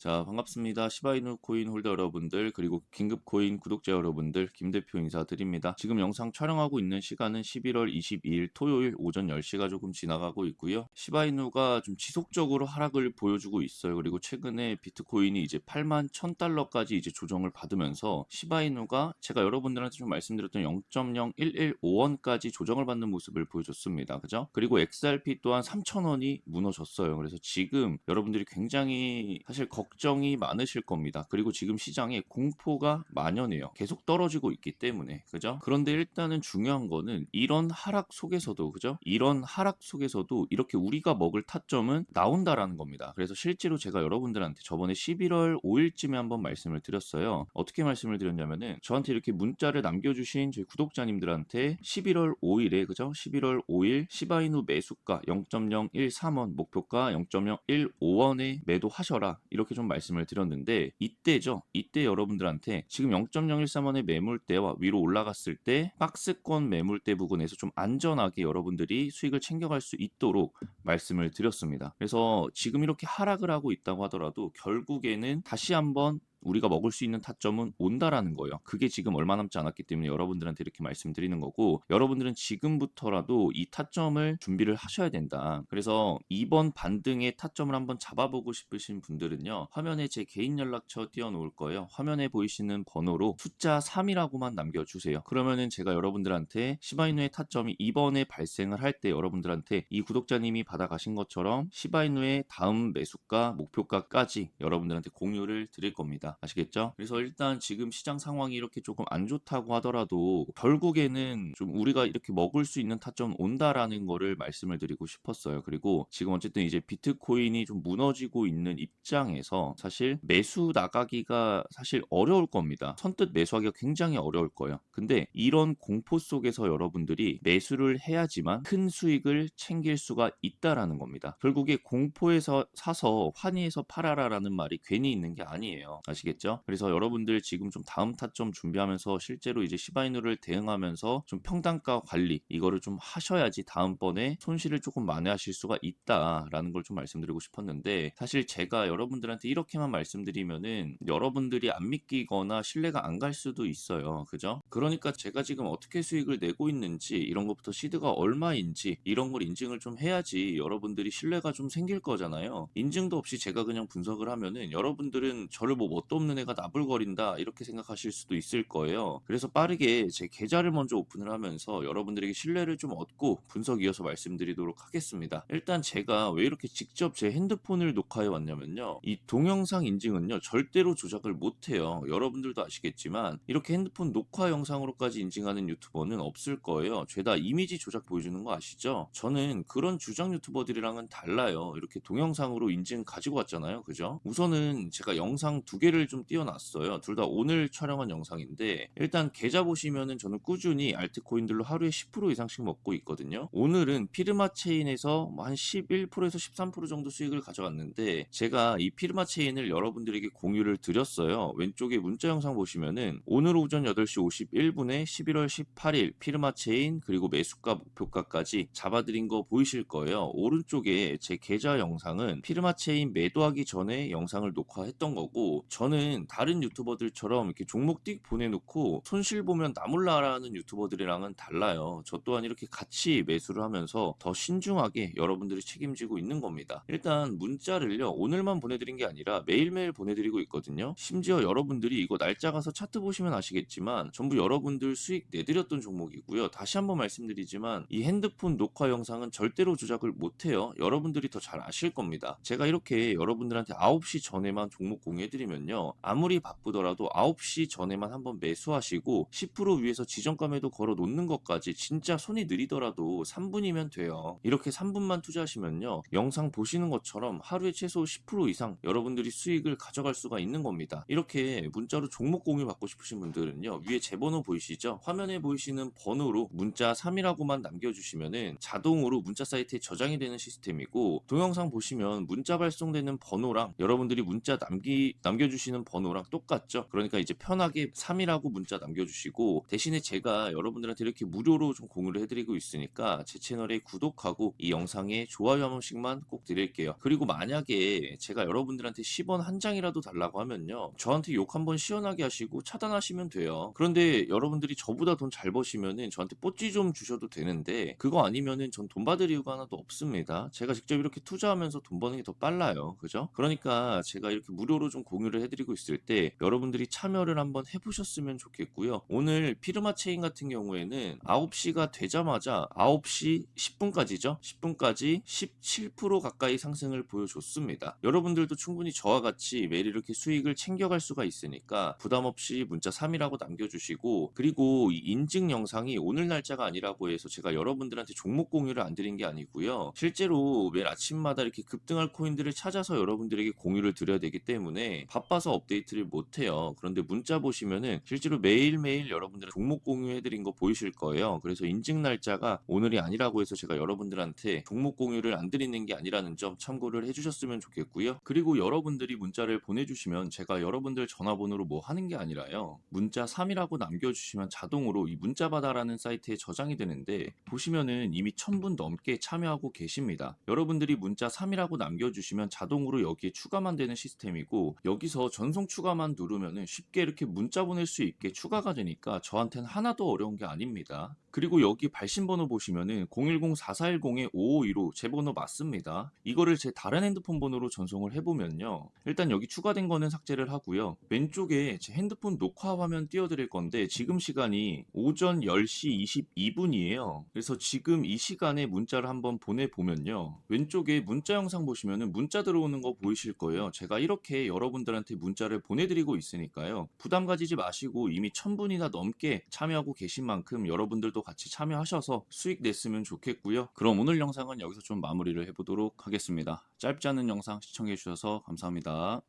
자, 반갑습니다. 시바이누 코인 홀더 여러분들, 그리고 긴급 코인 구독자 여러분들, 김 대표 인사드립니다. 지금 영상 촬영하고 있는 시간은 11월 22일 토요일 오전 10시가 조금 지나가고 있고요. 시바이누가 좀 지속적으로 하락을 보여주고 있어요. 그리고 최근에 비트코인이 이제 8만 1000달러까지 이제 조정을 받으면서 시바이누가 제가 여러분들한테 좀 말씀드렸던 0.0115원까지 조정을 받는 모습을 보여줬습니다. 그죠? 그리고 XRP 또한 3000원이 무너졌어요. 그래서 지금 여러분들이 굉장히 사실 걱 정이 많으실 겁니다. 그리고 지금 시장에 공포가 만연해요. 계속 떨어지고 있기 때문에. 그죠? 그런데 일단은 중요한 거는 이런 하락 속에서도 그죠? 이런 하락 속에서도 이렇게 우리가 먹을 타점은 나온다라는 겁니다. 그래서 실제로 제가 여러분들한테 저번에 11월 5일쯤에 한번 말씀을 드렸어요. 어떻게 말씀을 드렸냐면은 저한테 이렇게 문자를 남겨주신 저희 구독자님들한테 11월 5일에 그죠? 11월 5일 시바이누 매수가 0.013원 목표가 0.015원에 매도하셔라 이렇게 좀 말씀을 드렸는데 이때죠. 이때 여러분들한테 지금 0.013원의 매물대와 위로 올라갔을 때 박스권 매물대 부근에서 좀 안전하게 여러분들이 수익을 챙겨갈 수 있도록 말씀을 드렸습니다. 그래서 지금 이렇게 하락을 하고 있다고 하더라도 결국에는 다시 한번 우리가 먹을 수 있는 타점은 온다라는 거예요. 그게 지금 얼마 남지 않았기 때문에 여러분들한테 이렇게 말씀드리는 거고 여러분들은 지금부터라도 이 타점을 준비를 하셔야 된다. 그래서 이번 반등의 타점을 한번 잡아보고 싶으신 분들은요. 화면에 제 개인 연락처 띄워놓을 거예요. 화면에 보이시는 번호로 숫자 3이라고만 남겨주세요. 그러면은 제가 여러분들한테 시바이누의 타점이 이번에 발생을 할 때 여러분들한테 이 구독자님이 받아가신 것처럼 시바이누의 다음 매수가 목표가까지 여러분들한테 공유를 드릴 겁니다. 아시겠죠? 그래서 일단 지금 시장 상황이 이렇게 조금 안 좋다고 하더라도 결국에는 좀 우리가 이렇게 먹을 수 있는 타점 온다라는 거를 말씀을 드리고 싶었어요. 그리고 지금 어쨌든 이제 비트코인이 좀 무너지고 있는 입장에서 사실 매수 나가기가 사실 어려울 겁니다. 선뜻 매수하기가 굉장히 어려울 거예요. 근데 이런 공포 속에서 여러분들이 매수를 해야지만 큰 수익을 챙길 수가 있다라는 겁니다. 결국에 공포에서 사서 환희에서 팔아라라는 말이 괜히 있는 게 아니에요. 아시 겠죠? 그래서 여러분들 지금 좀 다음 타점 준비하면서 실제로 이제 시바이누를 대응하면서 좀 평단가 관리 이거를 좀 하셔야지 다음번에 손실을 조금 만회하실 수가 있다라는 걸 좀 말씀드리고 싶었는데 사실 제가 여러분들한테 이렇게만 말씀드리면은 여러분들이 안 믿기거나 신뢰가 안 갈 수도 있어요. 그죠? 그러니까 제가 지금 어떻게 수익을 내고 있는지 이런 것부터 시드가 얼마인지 이런 걸 인증을 좀 해야지 여러분들이 신뢰가 좀 생길 거잖아요. 인증도 없이 제가 그냥 분석을 하면은 여러분들은 저를 뭐 뭣도 없는 애가 나불거린다 이렇게 생각하실 수도 있을 거예요. 그래서 빠르게 제 계좌를 먼저 오픈을 하면서 여러분들에게 신뢰를 좀 얻고 분석 이어서 말씀드리도록 하겠습니다. 일단 제가 왜 이렇게 직접 제 핸드폰을 녹화해 왔냐면요. 이 동영상 인증은요 절대로 조작을 못해요. 여러분들도 아시겠지만 이렇게 핸드폰 녹화 영상으로까지 인증하는 유튜버는 없을 거예요. 죄다 이미지 조작 보여주는 거 아시죠? 저는 그런 주장 유튜버들이랑은 달라요. 이렇게 동영상으로 인증 가지고 왔잖아요. 그죠? 우선은 제가 영상 두 개를 좀 띄워놨어요. 둘 다 오늘 촬영한 영상인데 일단 계좌 보시면은 저는 꾸준히 알트코인들로 하루에 10% 이상씩 먹고 있거든요. 오늘은 피르마 체인에서 뭐 한 11%에서 13% 정도 수익을 가져갔는데 제가 이 피르마 체인을 여러분들에게 공유를 드렸어요. 왼쪽에 문자 영상 보시면은 오늘 오전 8시 51분에 11월 18일 피르마 체인 그리고 매수가 목표가까지 잡아드린 거 보이실 거예요. 오른쪽에 제 계좌 영상은 피르마 체인 매도하기 전에 영상을 녹화했던 거고 저는 다른 유튜버들처럼 이렇게 종목 띡 보내놓고 손실 보면 나 몰라라는 유튜버들이랑은 달라요. 저 또한 이렇게 같이 매수를 하면서 더 신중하게 여러분들이 책임지고 있는 겁니다. 일단 문자를요 오늘만 보내드린 게 아니라 매일매일 보내드리고 있거든요. 심지어 여러분들이 이거 날짜 가서 차트 보시면 아시겠지만 전부 여러분들 수익 내드렸던 종목이고요. 다시 한번 말씀드리지만 이 핸드폰 녹화 영상은 절대로 조작을 못해요. 여러분들이 더 잘 아실 겁니다. 제가 이렇게 여러분들한테 9시 전에만 종목 공유해드리면요. 아무리 바쁘더라도 9시 전에만 한번 매수하시고 10% 위에서 지정가 매도 걸어 놓는 것까지 진짜 손이 느리더라도 3분이면 돼요. 이렇게 3분만 투자하시면요. 영상 보시는 것처럼 하루에 최소 10% 이상 여러분들이 수익을 가져갈 수가 있는 겁니다. 이렇게 문자로 종목 공유 받고 싶으신 분들은요. 위에 제 번호 보이시죠? 화면에 보이시는 번호로 문자 3이라고만 남겨주시면은 자동으로 문자 사이트에 저장이 되는 시스템이고 동영상 보시면 문자 발송되는 번호랑 여러분들이 문자 남기 남겨주신 보내 주시는 번호랑 똑같죠. 그러니까 이제 편하게 3이라고 문자 남겨주시고 대신에 제가 여러분들한테 이렇게 무료로 좀 공유를 해드리고 있으니까 제 채널에 구독하고 이 영상에 좋아요 한 번씩만 꼭 드릴게요. 그리고 만약에 제가 여러분들한테 10원 한 장이라도 달라고 하면요. 저한테 욕 한번 시원하게 하시고 차단하시면 돼요. 그런데 여러분들이 저보다 돈 잘 버시면은 저한테 뽀찌 좀 주셔도 되는데 그거 아니면은 전 돈 받을 이유가 하나도 없습니다. 제가 직접 이렇게 투자하면서 돈 버는 게 더 빨라요. 그죠? 그러니까 제가 이렇게 무료로 좀 공유를 해 드리고 있을 때 여러분들이 참여를 한번 해보셨으면 좋겠고요. 오늘 피르마 체인 같은 경우에는 9시가 되자마자 9시 10분까지죠. 10분까지 17% 가까이 상승을 보여줬습니다. 여러분들도 충분히 저와 같이 매일 이렇게 수익을 챙겨갈 수가 있으니까 부담 없이 문자 3이라고 남겨주시고 그리고 이 인증 영상이 오늘 날짜가 아니라고 해서 제가 여러분들한테 종목 공유를 안 드린 게 아니고요. 실제로 매일 아침마다 이렇게 급등할 코인들을 찾아서 여러분들에게 공유를 드려야 되기 때문에 바빠 서 업데이트를 못해요. 그런데 문자 보시면은 실제로 매일매일 여러분들 종목 공유해드린 거 보이실 거예요. 그래서 인증 날짜가 오늘이 아니라고 해서 제가 여러분들한테 종목 공유를 안 드리는 게 아니라는 점 참고를 해주셨으면 좋겠고요. 그리고 여러분들이 문자를 보내주시면 제가 여러분들 전화번호로 뭐 하는 게 아니라요. 문자 3이라고 남겨주시면 자동으로 이 문자바다라는 사이트에 저장이 되는데 보시면은 이미 1000분 넘게 참여하고 계십니다. 여러분들이 문자 3이라고 남겨주시면 자동으로 여기에 추가만 되는 시스템이고 여기서 전송 추가만 누르면은 쉽게 이렇게 문자 보낼 수 있게 추가가 되니까 저한테는 하나도 어려운 게 아닙니다. 그리고 여기 발신 번호 보시면은 010-4410-5515 제 번호 맞습니다. 이거를 제 다른 핸드폰 번호로 전송을 해보면요. 일단 여기 추가된 거는 삭제를 하고요. 왼쪽에 제 핸드폰 녹화 화면 띄워드릴 건데 지금 시간이 오전 10시 22분이에요. 그래서 지금 이 시간에 문자를 한번 보내보면요. 왼쪽에 문자 영상 보시면은 문자 들어오는 거 보이실 거예요. 제가 이렇게 여러분들한테 문자를 보내드리고 있으니까요. 부담 가지지 마시고 이미 1000분이나 넘게 참여하고 계신 만큼 여러분들도 같이 참여하셔서 수익 냈으면 좋겠고요. 그럼 오늘 영상은 여기서 좀 마무리를 해보도록 하겠습니다. 짧지 않은 영상 시청해주셔서 감사합니다.